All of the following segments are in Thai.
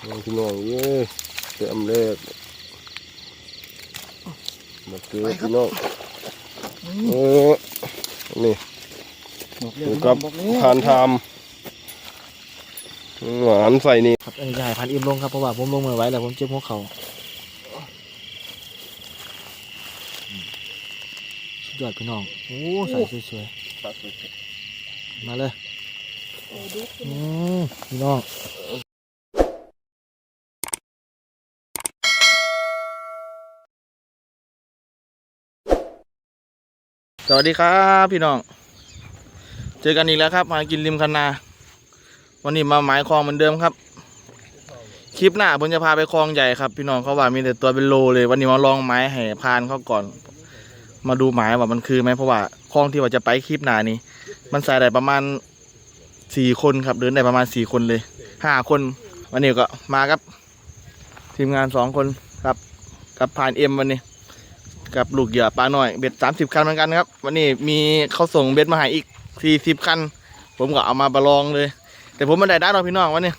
เอาพี่น้องเย้ยเต็มแรกมาเจอพี่น้องเออนี่บอกเลยอยู่กับบอกเลยทานทามหวานใส่นี่ครับอันนี้จะให้พันอิ่มลงครับเพราะว่าผมลงมือไว้แล้วผมเจ็บหัวเข่าสุดยอดพี่น้อง โอ้ใส่สวยๆ มาเลยอืมพี่น้อง สวัสดีครับพี่น้อง เจอกันอีกแล้วครับ มากินริมคันนา วันนี้มาหมายคลองเหมือนเดิมครับ คลิปหน้าผมจะพาไปคลองใหญ่ครับพี่น้องเขาว่ามีแต่ตัวเป็นโลเลย วันนี้มาลองไม้แห่พานเขาก่อน มาดูหมายว่ามันคือไหมเพราะว่าคลองที่ว่าจะไปคลิปหน้านี้ มันใส่ได้ประมาณสี่คนครับเดินได้ประมาณสี่คนเลยห้าคน วันนี้ก็มาครับ ทีมงานสองคนครับ กับพานเอ็มวันนี้ กับลูกเหยื่อปลาหน่อยเบ็ดสามสิบคันเหมือนกันครับ วันนี้มีเขาส่งเบ็ดมาให้อีกสี่สิบคัน ผมก็เอามาประลองเลย แต่ผมไม่ได้ได้หรอกพี่น้องวันนี้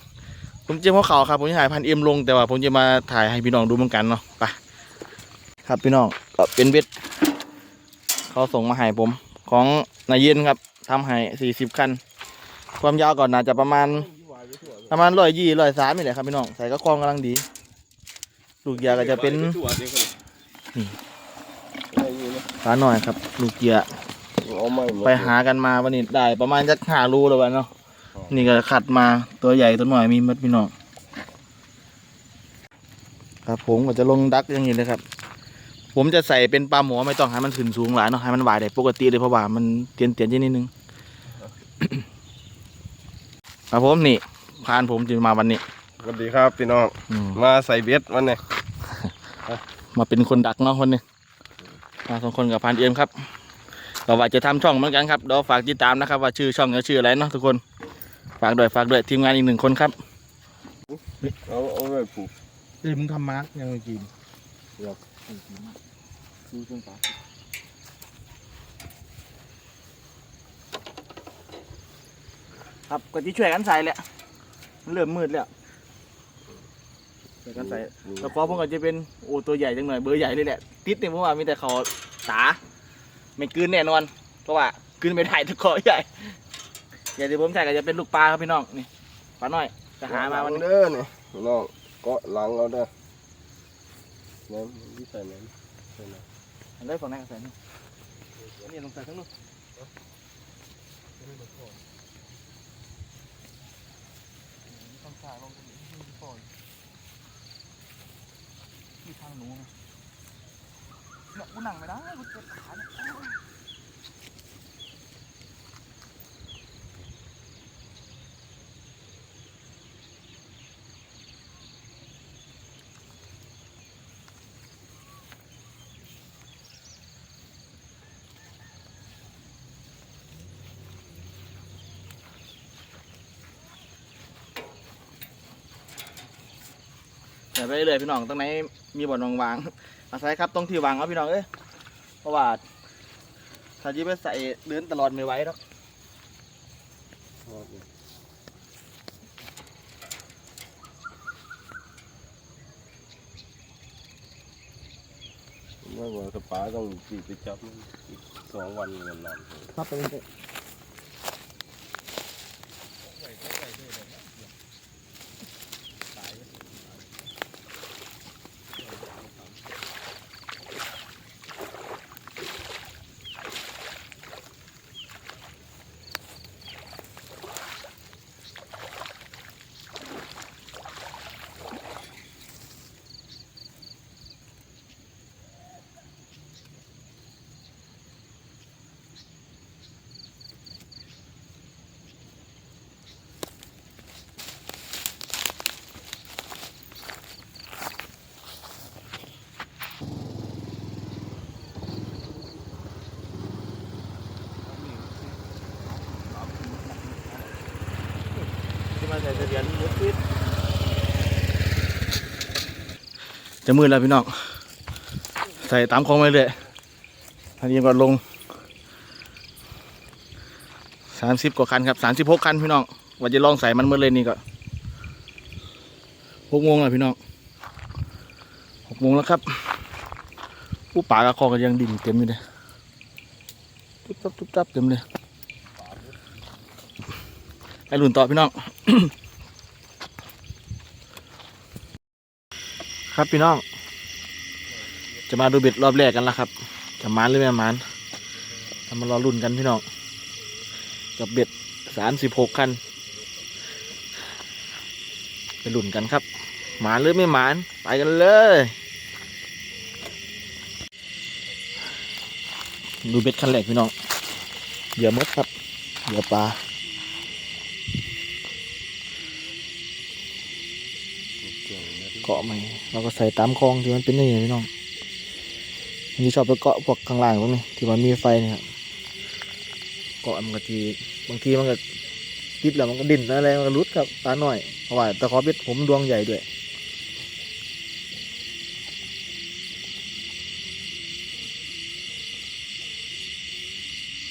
ผมเจ็บหัวเข่าครับผมจะถ่ายพันเอ็มลงแต่ว่าผมจะมาถ่ายให้พี่น้องดูเหมือนกันเนาะไปครับพี่น้องก็เป็นเบ็ดเขาส่งมาให้ผม ของนายเย็นครับทำให้สี่สิบคัน ความยาวก่อนน่าจะประมาณ ประมาณร้อยยี่ร้อยสามนี่แหละครับพี่น้องใส่ก็คองกำลังดี ลูกเหยาก็จะเป็น ปลาหน่อยครับ ลูกเหยาเอาไม่มดไปหากันมาวันนี้ได้ประมาณจักห้ารูแล้ววันเนาะนี่ก็ขัดมาตัวใหญ่ตัวหน่อยมีมัดพี่น้องครับผมก็จะลงดักอย่างนี้เลยครับ ผมจะใส่เป็นปลาหมอไม่ต้องให้มันขึ้นสูงหลายเนาะให้มันไหวได้ปกติเลยเพราะว่ามันเตียนเตียนๆนิดนึงครับผมนี่พานผมจะมาวันนี้สวัสดีครับพี่น้องอืมมาใส่เบ็ดวันนี้มาเป็นคนดักเนาะคนนี้ มาสองคนกับพานเอ็มครับเราว่าจะทำช่องเหมือนกันครับเดี๋ยวฝากติดตามนะครับ ว่าชื่อช่องจะชื่ออะไรเนาะทุกคนฝากด้วยฝากด้วยทีมงานอีกหนึ่งคนครับเอาเอาไว้ปลูกเฮ้ยมึงทำมาร์กยังไม่กินหรอกดูจนตาครับก็ที่ช่วยกันใส่แหละมันเริ่มมืดแล้ว ช่วยกันใส่แล้วก็ผมก็จะเป็นโอ้ตัวใหญ่จังหน่อยเบอร์ใหญ่เลยแหละติดเนี่ยเพราะว่ามีแต่เขาตาไม่กลืนแน่นอน เพราะว่ากลืนไม่ได้ทุกคอใหญ่ใหญ่ที่ผมใส่ก็จะเป็นลูกปลาครับพี่น้องนี่ปลาน้อยจะหามาวันนี้เด้อนี่พี่น้องเกาะหลังเอาเด้อน้ำที่ใส่น้ำใส่น้อันได้ฝั่งไหนก็ใส่นี่อันนี้ลงใส่ทั้งนู้นต้องขาลงตรงนี้ที่ปล่อยที่ทาง หนูนะหนี่ยกูนั่งไม่ได้กูเจ็บขาเนี่ย ใส่ไปเรื่อยพี่น้องตรงไหนมีบ่อนวางๆอาศัยครับตรงที่วางเอาพี่น้องเอ้ยเพราะว่าถ้าจะไปใส่เดินตลอดไม่ไหวหรอกไม่ว่าสปาต้องจีบไปจับสองวันเงินนานครับ ไปเลยที่มาใส่เบียนมุดฟิตจะมืดแล้วพี่น้องใส่ตามคลองไปเรื่อยทันทีก็ลงสามสิบกว่าคันครับสามสิบหกคันพี่น้องว่าจะลองใส่มันมืดเลยนี่ก็หกโมงแล้วพี่น้องหกโมงแล้วครับผู้ป่ากับคอกันยังดิ่งเต็มอยู่เลยตุ๊บตับตุ๊บตับเต็มเลย ไปลุนต่อพี่น้อง ครับพี่น้อง จะมาดูเบ็ดรอบแรกกันแล้วครับ จะมานหรือไม่มานเรามารอรุ่นกันพี่น้อง กับเบ็ดสามสิบหกคันไปลุ่นกันครับ หมานหรือไม่หมาน ไปกันเลย ดูเบ็ดคันแรกพี่น้องเหยื่อมดครับเหยื่อปลา เกาะใหม่เราก็ใส่ตามคลองที่มันเป็นอย่างนี้พี่น้องอันนี้ชอบไปเกาะพวกข้างล่างพวกนี้ที่มันมีไฟเนี่ยเกาะมันก็ทีบางทีมันก็ติดแล้วมันก็ดิ่นอะไรมันก็รุดครับปลาหน่อยเพราะว่าตะขอเบ็ดผมดวงใหญ่ด้วย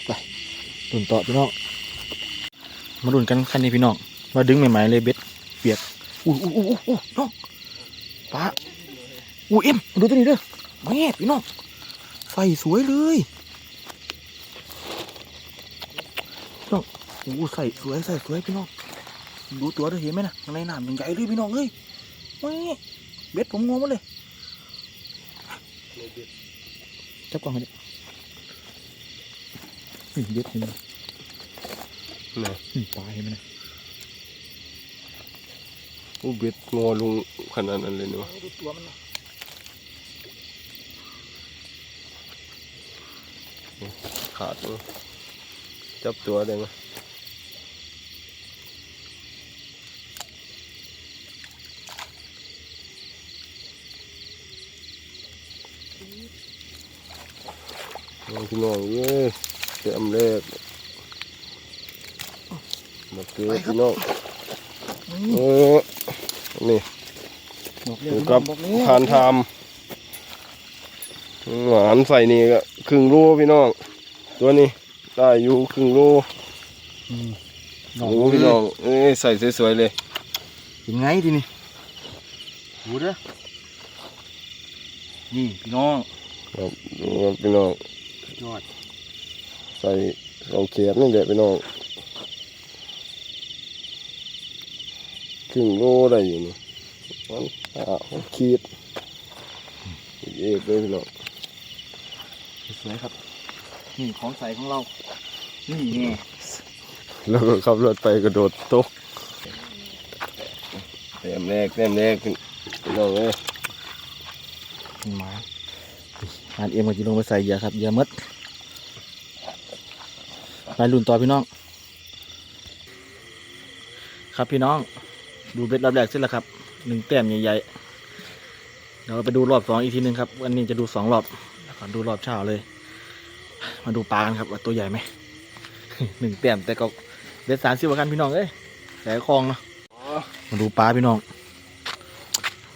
ไปดุนต่อพี่น้องมาดุนกันคันนี้พี่น้องมาดึงใหม่ๆเลยเบ็ดเปียกอู้อู้อู้อู้น้อง ปลาอู้เอ็มดูตัวนี้เด้อแม่พี่น้องใส่สวยเลยพี่น้องอู้ใส่สวยใส่สวยพี่น้องดูตัวเด้อเห็นไหมนะข้างในน้ำยังใหญ่เลยพี่น้องเอ้ยแม่เบ็ดผมงงหมดเลยจับกล่องให้ดินี่เบ็ดเห็นไหมไหนนี่ปลาเห็นไหมนะ อู้เบ็ดงอลุงขนาดนั้นเลยเนาะดูตัวมันนะขาดเนอะจับตัวได้ไหมน้องพี่น้องเอ้ยเต็มแรกมาเกิดพี่น้องเออ นี่บอกเร็ดูวครับบอกเร็วทานทามหวานใส่นี่ก็ครึ่งโลพี่น้อง ตัวนี้ได้อยู่ครึ่งโลอืมโอ้พี่น้องเอ้ยใส่สวยๆเลยเป็นไงทีนี่ดูเด้อนี่พี่น้องครับดูครับพี่น้องยอดใส่สองเขียดนี่แหละพี่น้อง ครึ่งโลได้อยู่นี่มันอ่าหกขีดอีกเอกเลยพี่น้องสวยครับนี่ของใส่ของเรา นี่ไงแล้วก็ขับรถไปกระโดดตกเต็มแรกเต็มแรกพี่น้องเอ้ยนี่หมาหานเอ็มกับจีลงไปใส่เหยื่อครับเหยื่อมดไปลุ่นต่อพี่น้อง ครับพี่น้อง ดูเบ็ดรอบแรกเสร็จแล้วครับหนึ่งแต้มใหญ่ๆเดี๋ยวเราไปดูรอบสองอีกทีหนึงครับวันนี้จะดูสองรอบแล้วก่อนดูรอบเช้าเลย มาดูปลากันครับว่าตัวใหญ่ไหมหนึ่งแต้มแต่ก็เบ็ดสามสิบกว่ากันพี่น้องเอ้ยแสคลองเนาะมาดูปลาพี่น้อง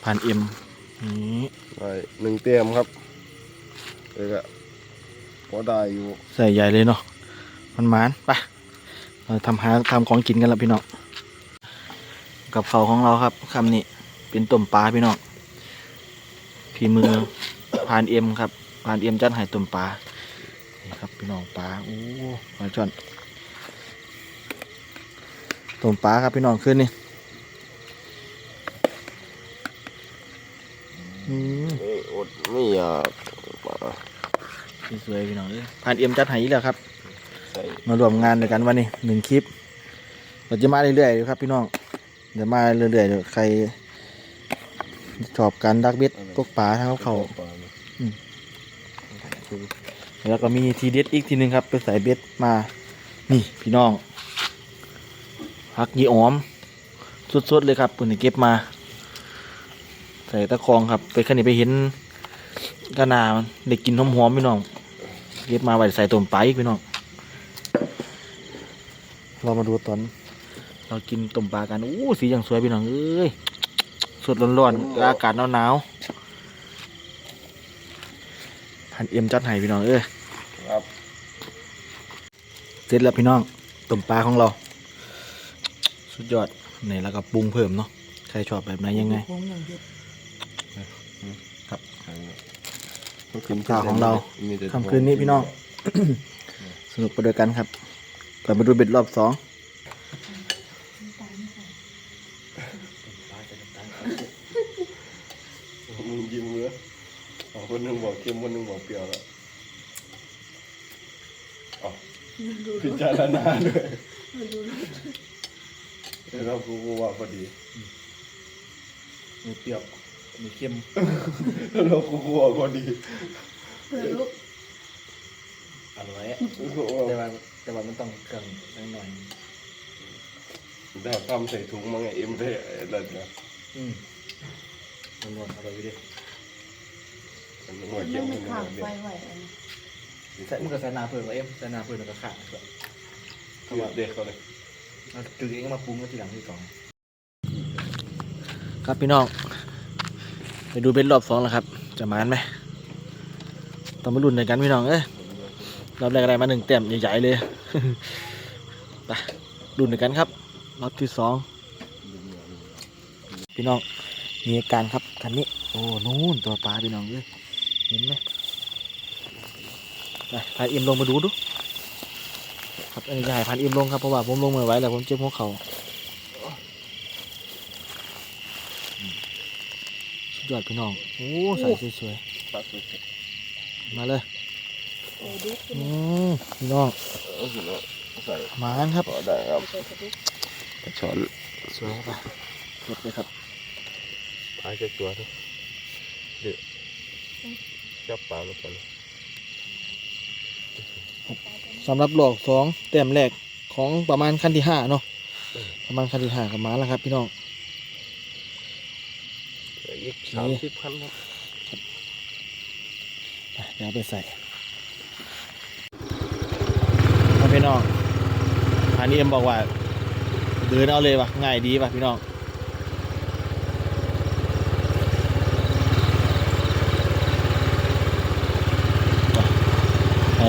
ผ่านเอ็มนี่ได้หนึ่งเต็มครับเอกอะพอได้อยู่ ใส่ใหญ่เลยเนาะมันหมานไปเราทำหาทำของกินกันแล้วพี่น้อง กับเขาของเราครับคำนี้เป็นต้มปลาพี่น้องพีมือพานเอ็มครับพานเอ็มจัดให้ต้มปลานี่ครับพี่น้องปลาโอ้ปลาช่อนต้มปลาครับพี่น้องขึ้นนี่อืมอดไม่อยากป่าสวยๆพี่น้องเอ้ยพานเอ็มจัดให้อีกแล้วครับ มารวมงานด้วยกันวันนี้หนึ่งคลิปเราจะมาเรื่อยๆครับพี่น้อง เดี๋ยวมาเรื่อยๆเดี๋ยวใครชอบการดักเบ็ดตกปลาทางเขาแล้วก็มีทีเด็ดอีกทีหนึ่งครับไปใส่เบ็ดมา นี่พี่น้องพักยีอ้อม สดๆเลยครับเพิ่นให้เก็บมา ใส่ตะคองครับ ไปขันนี้ไปเห็นกระนามันเด็กกินหอมๆพี่น้องเก็บมาไว้ใส่ต้มปลาอีกพี่น้องเรามาดูตอน เรากินต้มปลากันอู้สีอย่างสวยพี่น้องเอ้ยสดร้อนๆอากาศหนาวๆพันเอ็มจัดให้พี่น้องเอ้ยครับเสร็จแล้วพี่น้องต้มปลาของเรา สุดยอดนี่แล้วก็ปรุงเพิ่มเนาะรชอบแบบไหนยังไงผมอย่างเดียวครับก็คืนข่าวของเรามีแต่ค่ำคืนนี้พี่น้อง สนุกไปด้วยกันครับกลับมาดูเบ็ดรอบสองมึงยิ้มเลยอ๋อคนหนึงบอกเค็มคนหนึงบอกเปรี้ยวแล้วอ๋อพิ จารณาเลยแล้วกูก็ว่าพอดีมีเปรี้ยวมีเค็มแล้วกูก็ว่าพอดีเพื่อลูกอร่อยกูก็ว่าแต่ว่าแต่ว่ามันต้องเครื่องหน่อยได้ทำใส่ถุงมั้งไงเอ็มได้อะไรนะอืมมันนวลอร่อยอยู่ดิมันหัมัวนเค็มไม่มันขาดเดีไฟยวไหวอันนี้ใส่มันก็ใส่นาเพิ่มว่าเอ็มใส่นาเพิ่มแล้วก็ขาดด้วย คือเด็กเขาเลยเราจุดเองมาปรุงก็ทีหลังที่สองครับพี่น้องไปดูเบ็ดรอบสองแล้วครับ จะมานไหมต้องมาลุ้นในกันพี่น้องเอ้ยรอบแรกอะไรมาหนึ่งเต็มใหญ่ๆเลยไปลุ้นในกันครับ รอบที่สองพี่น้องมีอาการครับคันนี้โอ้นู่นตัวปลาพี่น้องเอ้ยเห็นไหมไปพาเอ็มลงมาดูดู ครับอันนี้จะให้พันอิ่มลงครับเพราะว่าผมลงมือไว้แล้วผมเจ็บหัวเข่าอืมสุดยอดพี่น้องโอ้ใส่สวยปักสุดๆมาเลยโอ้ดุ๊กอืมพี่น้องเอาสิเนาะใส่มากันครับพอได้ครับใส่กระดุกกระชอนสวยครับกดเลยครับพายแค่ตัวเท่าเดือดจับปลาแล้วกัน สำหรับหลอกสองแต้มแรกของประมาณขั้นที่ห้าเนาะประมาณขั้นที่ห้ากับมาแล้วครับ พี่น้องอีกสามสิบพันครับไปเดี๋ยวเอาไปใส่ครับพี่น้องอันนี้เอ็มบอกว่าเดินเอาเลยว่ะง่ายดีว่ะพี่น้อง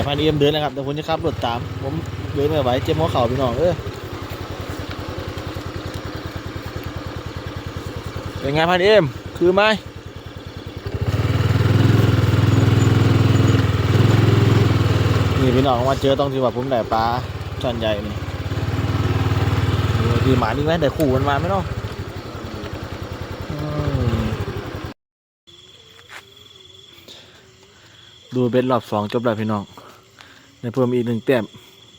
พันเอ็มเดินนะครับเดี๋ยวผมจะขับรถตาม ผมเดินไม่ไหวเจ็บหัวเข่าพี่น้องเออเป็นไงพันเอ็มคือไหมนี่พี่น้องมาเจอต้องที่ว่าผมได้ปลาช่อนใหญ่นี่ดีหมานี่ไหมได้ขู่มันมาไมเนาะอืมดูเบ็ดรอบสองจบแล้วพี่น้อง ในเพิ่มอีกหนึ่งแต้ม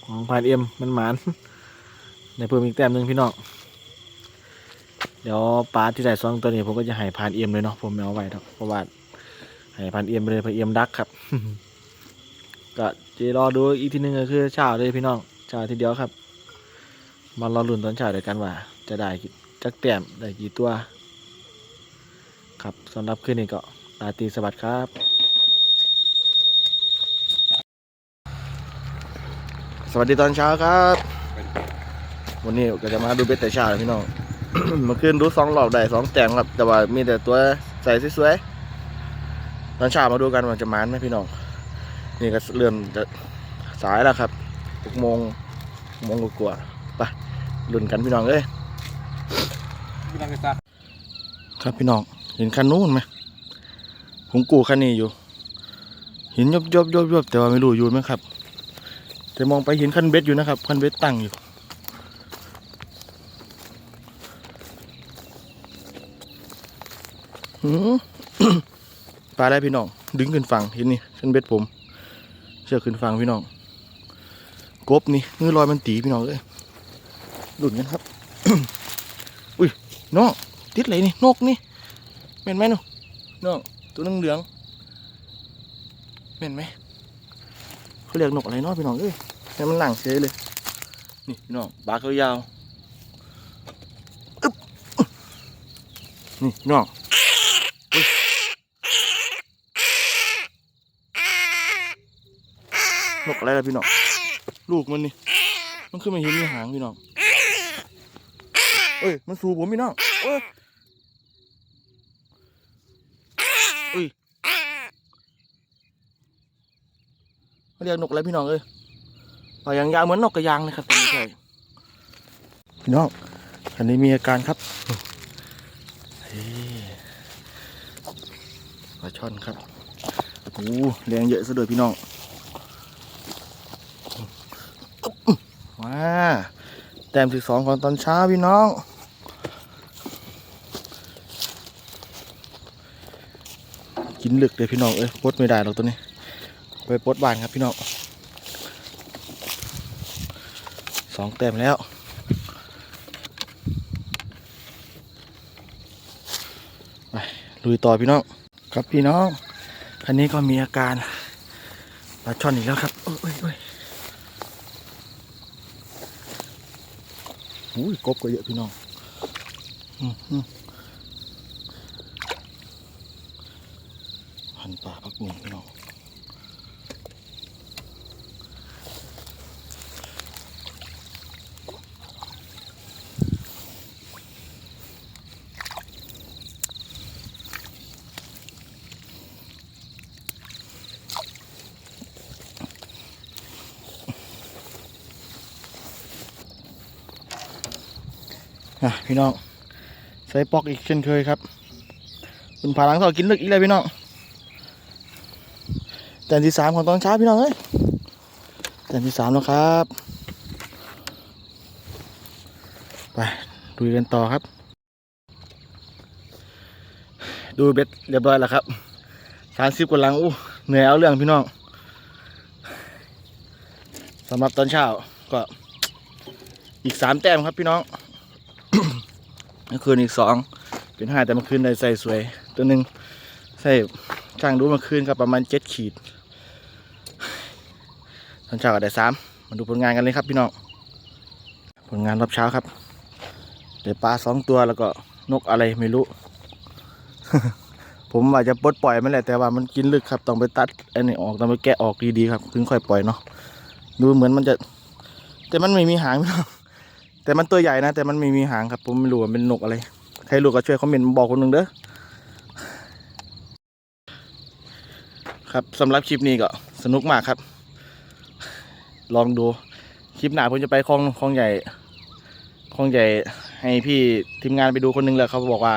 ของพันเอ็มมันหมานในเพิ่มอีกแต้มหนึ่งพี่น้องเดี๋ยวปลาที่ใส่ซองตัวนี้ผมก็จะให้พานเอ็มเลยเนาะผมไม่เอาไว้ครับเพราะว่าให้พานเอ็มไปเลยพานเอ็มดักครับก็จะรอดูอีกทีหนึงก็คือเช้าเลยพี่น้องเช้าทีเดียวครับมารอลุ้นตอนเช้าเดียวกันว่า จะได้จักแต้มได้กี่ตัว ครับสำหรับคืนนี้ก็ลาตรีสวัสดิ์ครับ วัสดีตอนเช้าครับ วันนี้ก็จะมาดูเบ็ดแต่เช้าพี่น้อง เมื่อคืนดูสองรอบได้สองแต้มครับ แต่ว่ามีแต่ตัวใส่สวยๆตอนเช้ามาดูกันว่าจะมานไหมพี่น้อง นี่ก็เริ่มจะสายแล้วครับหกโมงหกโมงกว่าๆไปลุ้นกันพี่น้องเอ้ยครับพี่น้องเห็นคันนู้นไหมผมกูคันนี้อยู่เห็นยบยบยบยบแต่ว่าไม่รู้อยู่ไหมครับ แต่มองไปเห็นคันเบ็ดอยู่นะครับ คันเบ็ดตั้งอยู่หือปลาได้พี่น้อง ดึงขึ้นฝั่งเห็นนี่คันเบ็ดผม เชือกขึ้นฝั่งพี่น้อง กบนี่เงือลอยมันตีพี่น้องเอ้ยหลุดกันครับ อุ้ยน้องติดอะไรนี่ นกนี่เห็นไหมนูน้องตัวนึงเหลืองเห็นไหม เขาเรียกนกอะไรเนาะพี่น้องเอ้ยให้มันหนังเฉยเลย นี่พี่น้องปากเขายาวอึ๊บนี่พี่น้องนกอะไรล่ะพี่น้อง ลูกมันนี่ มันขึ้นมาเห็นมีหางพี่น้องเอ้ย มันสูบผมพี่น้องเอ้ยเอ้ย เรียกนกอะไรพี่น้องเอ้ยปล่อยยางยาวเหมือนนกกระยางนะครับแต่ไม่ใช่พี่น้องอันนี้มีอาการครับปลาช่อนครับโอ้แรงเยอะซะด้วยพี่น้องมาแต้มที่สองของตอนเช้าพี่น้องกินลึกเลยพี่น้องเอ้ยปลดไม่ได้หรอกตัวนี้ ไปปลดบานครับพี่น้องสองแต้มแล้วไปลุยต่อพี่น้องครับพี่น้องคันนี้ก็มีอาการปลาช่อนอีกแล้วครับโอ้ยโอ้ยโอ้ยอุ้ยกบก็เยอะพี่น้องอหันปลาพักหนึ่งพี่น้อง อะพี่น้องใส่ปอกอีกเช่นเคยครับคุณผาหลังต่อกินลึกอีกเลยพี่น้องแต้มที่สามของตอนเช้าพี่น้องเอ้ยแต้มที่สามแล้วครับ ไปดูกันต่อครับ ดูเบ็ดเรียบร้อยแล้วครับสามสิบกว่าหลังอู้เหนื่อยเอาเรื่องพี่น้องสำหรับตอนเช้าก็อีกสามแต้มครับพี่น้อง เมื่อคืนอีกสองเป็นห้าแต่เมื่อคืนได้ใส่สวย ตัวหนึ่งใส่ช่างดูเมื่อคืนครับประมาณเจ็ดขีดตอนเช้าก็ได้สามมาดูผลงานกันเลยครับพี่น้องผลงานรอบเช้าครับได้ปลาสองตัวแล้วก็นกอะไรไม่รู้ ผมว่าจะปลดปล่อยมันแหละแต่ว่ามันกินลึกครับต้องไปตัดอันนี้ออกต้องไปแกะออกดีๆครับถึงค่อยปล่อยเนาะดูเหมือนมันจะ แต่มันไม่มีหางพี่น้อง แต่มันตัวใหญ่นะ แต่มันไม่มีหางครับ ผมไม่รู้ว่าเป็นนกอะไร ใครรู้ก็ช่วยคอมเมนต์บอกคนหนึ่งเด้อ ครับสำหรับคลิปนี้ก็สนุกมากครับ ลองดู คลิปหน้าผมจะไปคลองคลองใหญ่คลองใหญ่ให้พี่ทีมงานไปดูคนหนึงแล้วเขาบอกว่า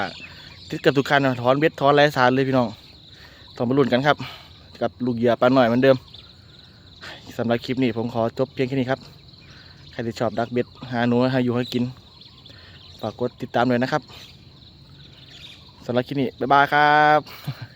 ติดกับทุกคันถอนเบ็ดถอนไรสารเลยพี่น้องต้องมาลุ้นกันครับ กับลูกเหยื่อปลาหน่อยเหมือนเดิมสำหรับคลิปนี้ผมขอจบเพียงแค่นี้ครับ ใครที่ชอบดักเบ็ดหาหนูหาอยู่ให้กิน ฝากกดติดตามเลยนะครับสำหรับคลิปนี้บ๊ายบายครับ